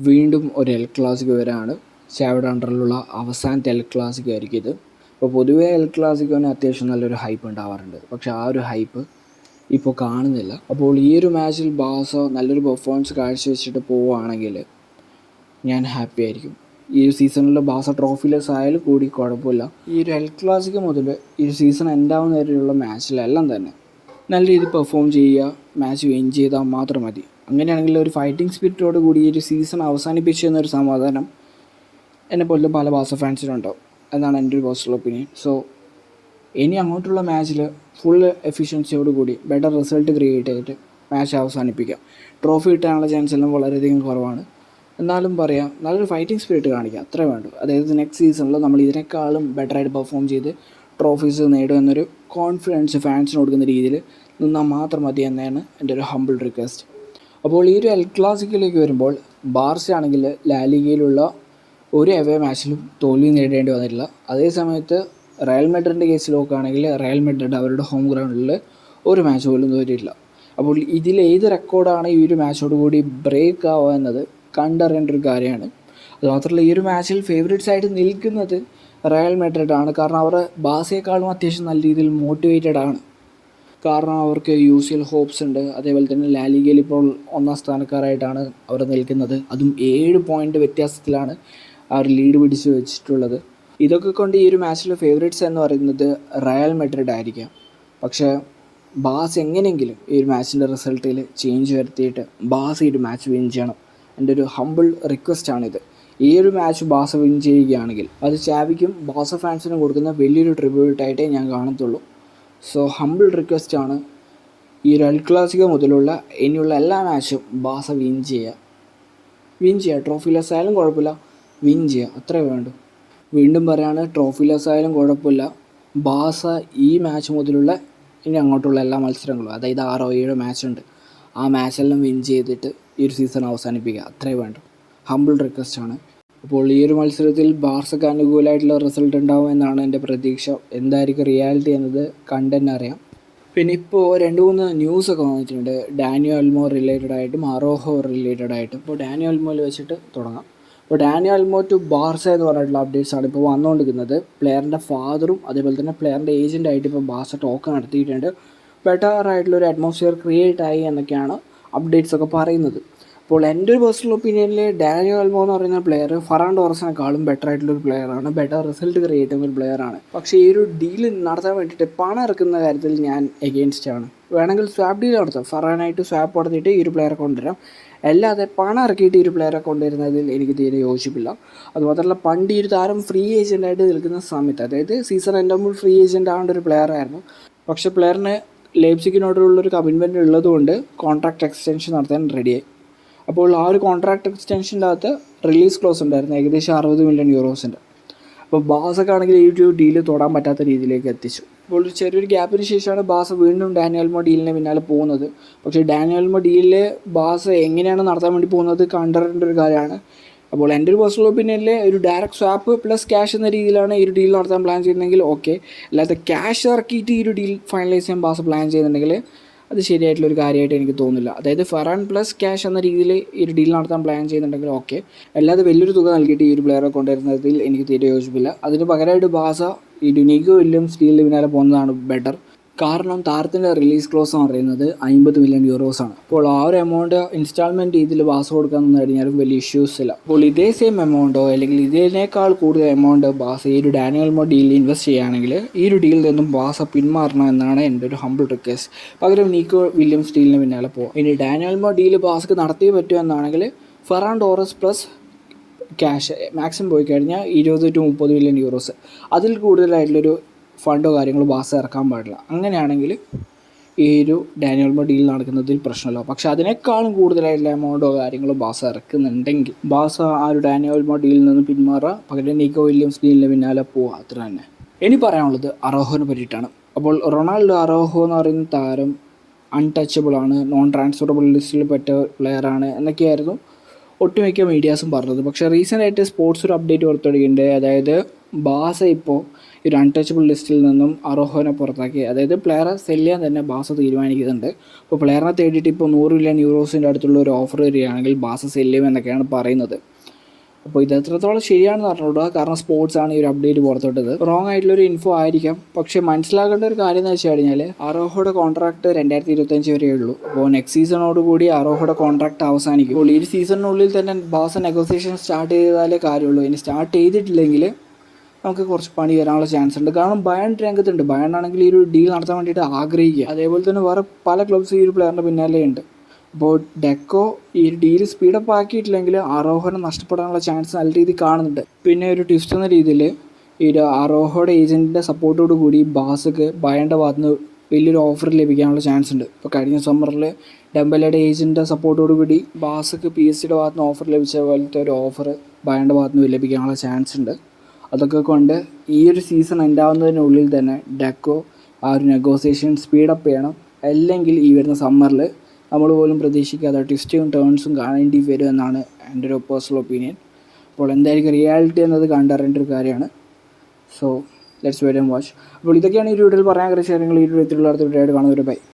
വീണ്ടും ഒരു L classic വരാണ്. ചാവയുടെ അണ്ടറിലുള്ള അവസാനത്തെ എൽ ക്ലാസിക് ആയിരിക്കും ഇത്. അപ്പോൾ പൊതുവേ എൽ ക്ലാസിക്കോന് അത്യാവശ്യം നല്ലൊരു ഹൈപ്പ് ഉണ്ടാവാറുണ്ട്. പക്ഷേ ആ ഒരു ഹൈപ്പ് ഇപ്പോൾ കാണുന്നില്ല. അപ്പോൾ ഈ ഒരു മാച്ചിൽ ബാസ നല്ലൊരു പെർഫോമൻസ് കാഴ്ചവെച്ചിട്ട് പോവുകയാണെങ്കിൽ ഞാൻ ഹാപ്പി ആയിരിക്കും. ഈ ഒരു സീസണിൽ ബാസ ട്രോഫിലെസ് ആയാലും കൂടി കുഴപ്പമില്ല. ഈ ഒരു എൽ ക്ലാസിക് മുതൽ ഈ ഒരു സീസൺ എൻഡാവുന്ന വരെയുള്ള മാച്ചിലെല്ലാം തന്നെ നല്ല രീതിയിൽ പെർഫോം ചെയ്യുക മാച്ച് വിൻ ചെയ്താൽ മാത്രം മതി. അങ്ങനെയാണെങ്കിൽ ഒരു ഫൈറ്റിംഗ് സ്പിരിറ്റോട് കൂടി ഒരു സീസൺ അവസാനിപ്പിച്ചു എന്നൊരു സമാധാനം എന്നെ പോലും പല ബാസ ഫാൻസിനുണ്ടാവും എന്നാണ് എന്റെ ഒരു പേഴ്സണൽ ഒപ്പീനിയൻ സോ ഇനി അങ്ങോട്ടുള്ള മാച്ചിൽ ഫുൾ എഫിഷ്യൻസിയോട് കൂടി ബെറ്റർ റിസൾട്ട് ക്രിയേറ്റ് ചെയ്തിട്ട് മാച്ച് അവസാനിപ്പിക്കാം. ട്രോഫി കിട്ടാനുള്ള ചാൻസ് എല്ലാം വളരെയധികം കുറവാണ്. എന്നാലും പറയാം നല്ലൊരു ഫൈറ്റിംഗ് സ്പിരിറ്റ് കാണിക്കാം. അത്രേ വേണ്ടു. അതായത് നെക്സ്റ്റ് സീസണിൽ നമ്മൾ ഇതിനേക്കാളും ബെറ്ററായിട്ട് പെർഫോം ചെയ്ത് ട്രോഫീസ് നേടുക എന്നൊരു കോൺഫിഡൻസ് ഫാൻസിന് കൊടുക്കുന്ന രീതിയിൽ നിന്നാൽ മാത്രം മതി എന്നാണ് എന്റെ ഒരു ഹംബിൾ റിക്വസ്റ്റ് അപ്പോൾ ഈ ഒരു എൽ ക്ലാസിക്കിലേക്ക് വരുമ്പോൾ ബാർസയാണെങ്കിൽ ലാലിഗയിലുള്ള ഒരു എവേ മാച്ചിലും തോൽവി നേടേണ്ടി വന്നിട്ടില്ല. അതേ സമയത്ത് റയൽ മെഡ്രിഡിന്റെ കേസിൽ നോക്കുകയാണെങ്കിൽ റയൽ മെഡ്രിഡ് അവരുടെ ഹോം ഗ്രൗണ്ടിൽ ഒരു മാച്ച് പോലും തോറ്റിട്ടില്ല. അപ്പോൾ ഇതിൽ ഏത് റെക്കോർഡാണ് ഈ ഒരു മാച്ചോട് കൂടി ബ്രേക്ക് ആവുക എന്നത് കണ്ടറിയേണ്ട ഒരു കാര്യമാണ്. അതുമാത്രമല്ല ഈ ഒരു മാച്ചിൽ ഫേവറേറ്റ്സ് ആയിട്ട് നിൽക്കുന്നത് റയൽ മെഡ്രിഡ് ആണ്. കാരണം അവർ ബാസയെക്കാളും അത്യാവശ്യം നല്ല രീതിയിൽ മോട്ടിവേറ്റഡ് ആണ്. കാരണം അവർക്ക് യു സി എൽ ഹോപ്സ് ഉണ്ട്. അതേപോലെ തന്നെ ലാലിഗയിൽ ഇപ്പോൾ ഒന്നാം സ്ഥാനക്കാരായിട്ടാണ് അവർ നിൽക്കുന്നത്. അതും ഏഴ് പോയിന്റ് വ്യത്യാസത്തിലാണ് അവർ ലീഡ് പിടിച്ച് വെച്ചിട്ടുള്ളത്. ഇതൊക്കെ കൊണ്ട് ഈ ഒരു മാച്ചിലെ ഫേവറേറ്റ്സ് എന്ന് പറയുന്നത് റയൽ മെഡ്രിഡ് ആയിരിക്കാം. പക്ഷേ ബാസ് എങ്ങനെയെങ്കിലും ഈ ഒരു മാച്ചിന്റെ റിസൾട്ടിൽ ചേഞ്ച് വരുത്തിയിട്ട് ബാസ് ഈ ഒരു മാച്ച് വിൻ ചെയ്യണം. എന്റെ ഒരു ഹമ്പിൾ റിക്വസ്റ്റ് ആണിത്. ഈ ഒരു മാച്ച് ബാസ് വിൻ ചെയ്യുകയാണെങ്കിൽ അത് ചാവിക്കും ബാസ ഫാൻസിനും കൊടുക്കുന്ന വലിയൊരു ട്രിബ്യൂട്ടായിട്ടേ ഞാൻ കാണത്തുള്ളൂ. സോ ഹമ്പിൾ റിക്വസ്റ്റ് ആണ് ഈ ഒരു അൽ ക്ലാസിക്കോ മുതലുള്ള ഇനിയുള്ള എല്ലാ മാച്ചും ബാസ വിൻ ചെയ്യുക. വിൻ ചെയ്യുക. ട്രോഫി ലെസ് ആയാലും കുഴപ്പമില്ല. വിൻ ചെയ്യുക. അത്രേ വേണ്ടു. വീണ്ടും പറയാണ് ട്രോഫിലെസ് ആയാലും കുഴപ്പമില്ല. ബാസ ഈ മാച്ച് മുതലുള്ള ഇനി അങ്ങോട്ടുള്ള എല്ലാ മത്സരങ്ങളും അതായത് ആറോ ഏഴോ മാച്ച് ഉണ്ട്. ആ മാച്ചെല്ലാം വിൻ ചെയ്തിട്ട് ഈ ഒരു സീസൺ അവസാനിപ്പിക്കുക. അത്രേ വേണ്ടു. ഹമ്പിൾ റിക്വസ്റ്റ് ആണ്. അപ്പോൾ ഈ ഒരു മത്സരത്തിൽ ബാർസക്ക് അനുകൂലമായിട്ടുള്ള റിസൾട്ട് ഉണ്ടാവും എന്നാണ് എന്റെ പ്രതീക്ഷ. എന്തായിരിക്കും റിയാലിറ്റി എന്നത് കണ്ടെന്നെ അറിയാം. പിന്നെ ഇപ്പോൾ രണ്ട് മൂന്ന് ന്യൂസൊക്കെ വന്നിട്ടുണ്ട്. ഡാനിയോ അൽമോ റിലേറ്റഡ് ആയിട്ടും അറോഹോ റിലേറ്റഡ് ആയിട്ടും. ഇപ്പോൾ ഡാനിയോ അൽമോയിൽ വെച്ചിട്ട് തുടങ്ങാം. ഇപ്പോൾ ഡാനിയോ അൽമോ ടു ബാർസ എന്ന് പറഞ്ഞിട്ടുള്ള അപ്ഡേറ്റ്സ് ആണ് ഇപ്പോൾ വന്നുകൊണ്ടിരിക്കുന്നത്. പ്ലെയറിന്റെ ഫാദറും അതേപോലെ തന്നെ പ്ലെയറിന്റെ ഏജന്റായിട്ട് ഇപ്പോൾ ബാർസ ടോക്ക് നടത്തിയിട്ടുണ്ട്. ബെറ്റർ ആയിട്ടുള്ള ഒരു അറ്റ്മോസ്ഫിയർ ക്രിയേറ്റ് ആയി എന്നൊക്കെയാണ് അപ്ഡേറ്റ്സ് ഒക്കെ പറയുന്നത്. അപ്പോൾ എന്റെ ഒരു പേഴ്സണൽ ഒപ്പീനിയനിൽ ഡാനിയൽ അൽമോ എന്ന് പറയുന്ന പ്ലെയർ ഫറാൻ ഡോറസിനെക്കാളും ബെറ്റർ ആയിട്ടുള്ള ഒരു പ്ലെയറാണ് ബെറ്റർ റിസൾട്ട് ക്രിയേറ്റ് ചെയ്യുന്ന ഒരു പ്ലെയറാണ് പക്ഷേ ഈ ഒരു ഡീൽ നടത്താൻ വേണ്ടിയിട്ട് പണം ഇറക്കുന്ന കാര്യത്തിൽ ഞാൻ എഗെയിൻസ്റ്റ് ആണ്. വേണമെങ്കിൽ സ്വാപ്പ് ഡീൽ നടത്താം. ഫറാനായിട്ട് സ്വാപ്പ് നടത്തിയിട്ട് ഈ ഒരു പ്ലെയറെ കൊണ്ടുവരാം. അല്ലാതെ പണം ഇറക്കിയിട്ട് ഈ ഒരു പ്ലെയറെ കൊണ്ടുവരുന്നതിൽ എനിക്ക് തീരെ യോജിപ്പില്ല. അതുമാത്രമല്ല പണ്ട് ഈ ഒരു താരം ഫ്രീ ഏജന്റായിട്ട് നിൽക്കുന്ന സമയത്ത് അതായത് സീസൺ എൻഡുമ്പോൾ ഫ്രീ ഏജന്റ് ആവേണ്ട ഒരു പ്ലെയർ ആയിരുന്നു. പക്ഷേ പ്ലെയറിന് ലേപ്സിക്കിനോടുള്ളൊരു കമ്മിറ്റ്മെന്റ് ഉള്ളതുകൊണ്ട് കോൺട്രാക്ട് എക്സ്റ്റൻഷൻ നടത്താൻ റെഡിയായി അപ്പോൾ ആ ഒരു കോൺട്രാക്ട് എക്സ്റ്റൻഷന്റെ അകത്ത് റിലീസ് ക്ലോസ് ഉണ്ടായിരുന്നു ഏകദേശം അറുപത് മില്യൺ യൂറോസിന്റെ അപ്പോൾ ബാസൊക്കെ ആണെങ്കിൽ ഈ ഒരു ഡീൽ തൊടാൻ പറ്റാത്ത രീതിയിലേക്ക് എത്തിച്ചു. അപ്പോൾ ഒരു ചെറിയൊരു ഗ്യാപ്പിന് ശേഷമാണ് ബാസ വീണ്ടും ഡാനിയൽമോ ഡീലിന് പിന്നാലെ പോകുന്നത്. പക്ഷേ ഡാനിയൽമോ ഡീലിൽ ബാസ് എങ്ങനെയാണ് നടത്താൻ വേണ്ടി പോകുന്നത് കണ്ടറിന്റെ ഒരു കാര്യമാണ്. അപ്പോൾ എന്റെ ഒരു പേഴ്സണൽ ഒപ്പീനിയനിൽ ഒരു ഡയറക്റ്റ് സ്വാപ്പ് പ്ലസ് ക്യാഷ് എന്ന രീതിയിലാണ് ഈ ഒരു ഡീൽ നടത്താൻ പ്ലാൻ ചെയ്യുന്നതെങ്കിൽ ഓക്കെ അല്ലാതെ ക്യാഷ് ഇറക്കിയിട്ട് ഈ ഒരു ഡീൽ ഫൈനലൈസ് ചെയ്യാൻ ബാസ് പ്ലാൻ ചെയ്യുന്നുണ്ടെങ്കിൽ അത് ശരിയായിട്ടുള്ള ഒരു കാര്യമായിട്ട് എനിക്ക് തോന്നുന്നില്ല. അതായത് ഫറാൻ പ്ലസ് ക്യാഷ് എന്ന രീതിയിൽ ഈ ഒരു ഡീൽ നടത്താൻ പ്ലാൻ ചെയ്യുന്നുണ്ടെങ്കിൽ ഓക്കെ അല്ലാതെ വലിയൊരു തുക നൽകിയിട്ട് ഈ ഒരു പ്ലെയറെ കൊണ്ടുവരുന്നതിൽ എനിക്ക് തീരെ യോജിപ്പില്ല. അതിന് പകരമായിട്ട് ബാസ ഈ ഡുനീഗോ വില്യംസ് ഡീലിന് പിന്നാലെ പോകുന്നതാണ് ബെറ്റർ കാരണം താരത്തിന്റെ റിലീസ് ക്ലോസ് എന്ന് പറയുന്നത് അമ്പത് മില്യൺ യൂറോസ് ആണ്. അപ്പോൾ ആ ഒരു എമൗണ്ട് ഇൻസ്റ്റാൾമെന്റ് രീതിയിൽ ബാസ കൊടുക്കാൻ നിന്ന് കഴിഞ്ഞാലും വലിയ ഇഷ്യൂസ് ഇല്ല. അപ്പോൾ ഇതേ സെയിം എമൗണ്ടോ അല്ലെങ്കിൽ ഇതിനേക്കാൾ കൂടുതൽ എമൗണ്ട് ബാസ ഈ ഒരു ഡാനിയൽ മോ ഡീലിൽ ഇൻവെസ്റ്റ് ചെയ്യുകയാണെങ്കിൽ ഈ ഒരു ഡീലിൽ നിന്നും ബാസ പിന്മാറണം എന്നാണ് എന്റെ ഒരു ഹംബിൾ റിക്വസ്റ്റ് പകരം നീക്കോ വില്യംസ് ഡീലിന് പിന്നാലെ പോകും ഇനി ഡാനിയൽ മോ ഡീൽ ബാസക്ക് നടത്തിയേ പറ്റുമോ എന്നാണെങ്കിൽ Ferran Torres plus cash maximum പോയി കഴിഞ്ഞാൽ ഇരുപത് ടു മുപ്പത് മില്യൺ യൂറോസ് അതിൽ കൂടുതലായിട്ടുള്ളൊരു ഫണ്ടോ കാര്യങ്ങളോ ബാസ ഇറക്കാൻ പാടില്ല. അങ്ങനെയാണെങ്കിൽ ഈ ഒരു ഡാനിയൽ ഡീൽ നടക്കുന്നതിൽ പ്രശ്നമല്ല. പക്ഷേ അതിനേക്കാളും കൂടുതലായിട്ടുള്ള എമൗണ്ടോ കാര്യങ്ങളോ ബാസ ഇറക്കുന്നുണ്ടെങ്കിൽ ബാസ ആ ഒരു ഡാനിയൽ ഡീലിൽ നിന്ന് പിന്മാറുക പകരം നീക്കോ വില്യംസ് ഡീലിന് പിന്നാലെ പോവുക അത്ര തന്നെ. ഇനി പറയാനുള്ളത് അറോഹോനെ പറ്റിയിട്ടാണ്. അപ്പോൾ റൊണാൾഡോ അറോഹോ എന്ന് പറയുന്ന താരം അൺടച്ചബിൾ ആണ്. നോൺ ട്രാൻസ്ഫറബിൾ ലിസ്റ്റിൽ പെട്ട പ്ലെയറാണ് എന്നൊക്കെയായിരുന്നു ഒട്ടുമിക്ക മീഡിയാസും പറഞ്ഞത്. പക്ഷേ റീസെന്റ് ആയിട്ട് സ്പോർട്സ് ഒരു അപ്ഡേറ്റ് പുറത്തുവിടുകയുണ്ട് അതായത് ബാസ ഇപ്പോൾ ഒരു അൺടച്ചബിൾ ലിസ്റ്റിൽ നിന്നും അറോഹോനെ പുറത്താക്കി. അതായത് പ്ലെയറെ സെൽ ചെയ്യാൻ തന്നെ ബാസ തീരുമാനിക്കുന്നുണ്ട്. അപ്പോൾ പ്ലെയറിനെ തേടിയിട്ട് ഇപ്പോൾ നൂറ് മില്യൺ യൂറോസിന്റെ അടുത്തുള്ള ഒരു ഓഫർ വരികയാണെങ്കിൽ ബാസ സെൽ ചെയ്യുമെന്നൊക്കെയാണ് പറയുന്നത്. അപ്പോൾ ഇത് എത്രത്തോളം ശരിയാണെന്ന് പറഞ്ഞുകൂടാ കാരണം സ്പോർട്സ് ആണ് ഈ ഒരു അപ്ഡേറ്റ് പുറത്തോട്ടത്. റോങ് ആയിട്ടുള്ള ഒരു ഇൻഫോ ആയിരിക്കാം. പക്ഷേ മനസ്സിലാക്കേണ്ട ഒരു കാര്യം എന്ന് വെച്ച് കഴിഞ്ഞാൽ അറോഹയുടെ കോൺട്രാക്ട് രണ്ടായിരത്തി ഇരുപത്തഞ്ച് വരെയേ ഉള്ളൂ അപ്പോൾ നെക്സ്റ്റ് സീസണോട് കൂടി അറോഹയുടെ കോൺട്രാക്ട് അവസാനിക്കും. അപ്പോൾ ഈ സീസണിനുള്ളിൽ തന്നെ ബാസ നെഗോസിയേഷൻ സ്റ്റാർട്ട് ചെയ്താലേ കാര്യമുള്ളൂ. ഇനി സ്റ്റാർട്ട് ചെയ്തിട്ടില്ലെങ്കിൽ നമുക്ക് കുറച്ച് പണി വരാനുള്ള ചാൻസ് ഉണ്ട്. കാരണം ബയൺ രംഗത്തുണ്ട്. ബയൺ ആണെങ്കിൽ ഈ ഒരു ഡീൽ നടത്താൻ വേണ്ടിയിട്ട് ആഗ്രഹിക്കുക. അതേപോലെ തന്നെ വേറെ പല ക്ലബ്സ് ഈ ഒരു പ്ലെയറിന്റെ പിന്നാലെ ഉണ്ട്. അപ്പോൾ ഡെക്കോ ഈ ഡീൽ സ്പീഡപ്പ് ആക്കിയിട്ടില്ലെങ്കിൽ ആരോഹണം നഷ്ടപ്പെടാനുള്ള ചാൻസ് നല്ല രീതിയിൽ കാണുന്നുണ്ട്. പിന്നെ ഒരു ട്വിസ്റ്റ് എന്ന രീതിയിൽ ഈ ഒരു ആരോഹയുടെ ഏജന്റിന്റെ സപ്പോർട്ടോട് കൂടി ബാസക്ക് ബയന്റെ ഭാഗത്ത് നിന്ന് വലിയൊരു ഓഫർ ലഭിക്കാനുള്ള ചാൻസ് ഉണ്ട്. ഇപ്പോൾ കഴിഞ്ഞ സമ്മറിൽ ഡെമ്പലയുടെ ഏജന്റിന്റെ സപ്പോർട്ടോട് കൂടി ബാസക്ക് പി എസ് സിയുടെ ഭാഗത്ത് നിന്ന് ഓഫർ ലഭിച്ച പോലത്തെ ഒരു ഓഫർ ബയന്റെ ഭാഗത്ത് നിന്ന് ലഭിക്കാനുള്ള ചാൻസ് ഉണ്ട്. അതൊക്കെ കൊണ്ട് ഈ ഒരു സീസൺ ഉണ്ടാവുന്നതിനുള്ളിൽ തന്നെ ഡെക്കോ ആ ഒരു നെഗോസിയേഷൻ സ്പീഡപ്പ് ചെയ്യണം. അല്ലെങ്കിൽ ഈ വരുന്ന സമ്മറിൽ നമ്മൾ പോലും പ്രതീക്ഷിക്കാതെ ട്വിസ്റ്റും ടേൺസും കാണേണ്ടി വരും എന്നാണ് എന്റെ ഒരു പേഴ്സണൽ ഒപ്പീനിയൻ അപ്പോൾ എന്തായിരിക്കും റിയാലിറ്റി എന്നത് കണ്ടറിയേണ്ട ഒരു കാര്യമാണ്. So let's wait and watch അപ്പോൾ ഇതൊക്കെയാണ് ഈ വീഡിയോയിൽ പറയാൻ കുറച്ച് കാര്യങ്ങൾ. ഈ വീഡിയോയിലുള്ള അടുത്ത വീഡിയോ ആയിട്ട് കാണുന്നവർ ബൈ